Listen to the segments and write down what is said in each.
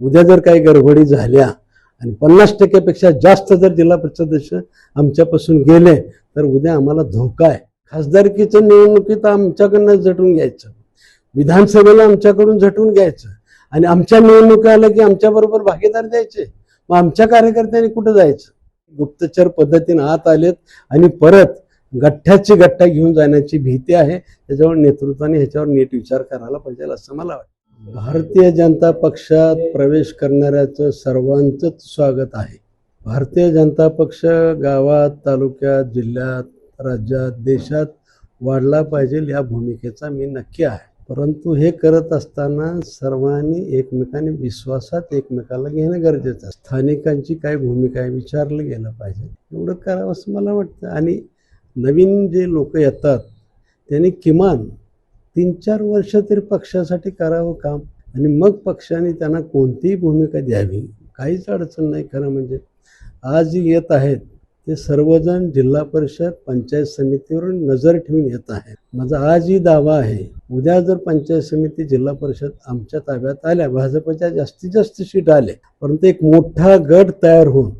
उद्या जर काही गडबडी झाल्या आणि पन्नास टक्क्यापेक्षा जास्त जर जिल्हा परिषद आमच्यापासून गेले तर उद्या आम्हाला धोका आहे. खासदारकीचं निवडणुकीत आमच्याकडनं झटून घ्यायचं. विधानसभेला आमच्याकडून झटून घ्यायचं. आणि आमच्या निवडणुका आल्या की आमच्याबरोबर भागीदार द्यायचे. मग आमच्या कार्यकर्त्यांनी कुठं जायचं? गुप्तचर पद्धतीने आत आलेत आणि परत गठ्ठ्याची गठ्ठा घेऊन जाण्याची भीती आहे. त्याच्यावर नेतृत्वाने ह्याच्यावर नीट विचार करायला पाहिजे असं मला वाटतं. भारतीय जनता पक्षात प्रवेश करणाऱ्याचं सर्वांचंच स्वागत आहे. भारतीय जनता पक्ष गावात तालुक्यात जिल्ह्यात राज्यात देशात वाढला पाहिजे या भूमिकेचा मी नक्की आहे. परंतु हे करत असताना सर्वांनी एकमेकांनी विश्वासात एकमेकाला घेणं गरजेचं आहे. स्थानिकांची काय भूमिका आहे विचारलं गेलं पाहिजे. एवढं करावं असं मला वाटतं. आणि नवीन जे लोक येतात त्यांनी किमान तीन चार वर्ष तरी पक्षासाठी करावं काम. आणि मग पक्षाने त्यांना कोणतीही भूमिका द्यावी. काहीच अडचण नाही. खरं म्हणजे आज येत आहेत ते सर्वजण जिल्हा परिषद पंचायत समितीवरून नजर ठेवून येत आहेत. माझा आजही दावा आहे उद्या जर पंचायत समिती जिल्हा परिषद आमच्या ताब्यात आल्या भाजपच्या जास्तीत जास्त सीट आल्या परंतु एक मोठा गट तयार होऊन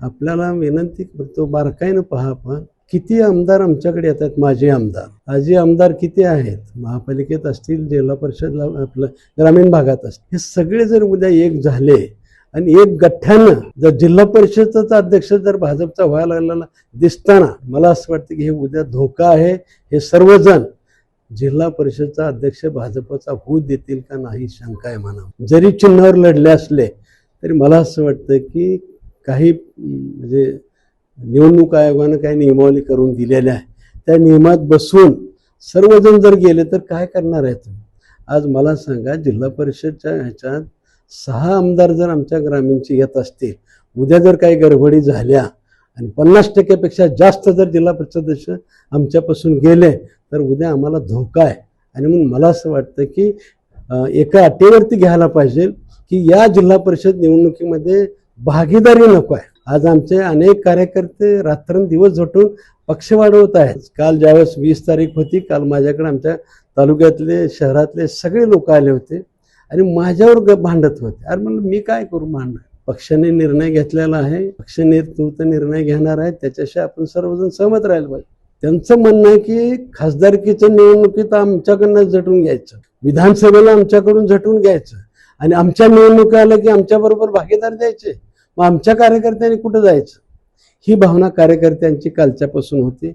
आपल्याला विनंती करतो बारकाईनं पहा आपण किती आमदार आमच्याकडे येतात? माझे आमदार. माजी आमदार किती आहेत? महापालिकेत असतील जिल्हा परिषदला आपलं ग्रामीण भागात असतील. हे सगळे जर उद्या एक झाले आणि एक गठ्ठ्यानं जर जिल्हा परिषदचा अध्यक्ष जर भाजपचा व्हायला लागलेला दिसताना मला असं वाटतं की हे उद्या धोका आहे. हे सर्वजण जिल्हा परिषदचा अध्यक्ष भाजपचा होऊ देतील का नाही शंका आहे म्हणा जरी चिन्हावर लढले असले तरी मला असं वाटतं की काही म्हणजे निवडणूक आयोगानं काही नियमावली करून दिलेल्या आहे त्या नियमात बसून सर्वजण जर गेले तर काय करणार आहे तुम्ही? आज मला सांगा जिल्हा परिषदच्या ह्याच्यात सहा आमदार जर आमच्या ग्रामीणचे येत असतील उद्या जर काही गडबडी झाल्या आणि पन्नास टक्क्यापेक्षा जास्त जर जिल्हा परिषद आमच्यापासून गेले तर उद्या आम्हाला धोका आहे. आणि म्हणून मला असं वाटतं की एका अटेवरती घ्यायला पाहिजे की या जिल्हा परिषद निवडणुकीमध्ये भागीदारी नको आहे. आज आमचे अनेक कार्यकर्ते रात्रंदिवस झटून पक्ष वाढवत आहेत. काल ज्यावेळेस वीस तारीख होती काल माझ्याकडे आमच्या तालुक्यातले शहरातले सगळे लोक आले होते आणि माझ्यावर ग- भांडत होते. अरे म्हणलं मी काय करू भांडणार पक्षाने निर्णय घेतलेला आहे. पक्ष नेतृत्व निर्णय घेणार आहे. त्याच्याशी आपण सर्वजण सहमत राहायला पाहिजे. त्यांचं म्हणणं आहे की खासदारकीच्या निवडणुकीत आमच्याकडनं झटून घ्यायचं. विधानसभेला आमच्याकडून झटून घ्यायचं. आणि आमच्या निवडणुका आल्या की आमच्याबरोबर भागीदार द्यायचे. मग आमच्या कार्यकर्त्यांनी कुठं जायचं? ही भावना कार्यकर्त्यांची कालच्यापासून होती.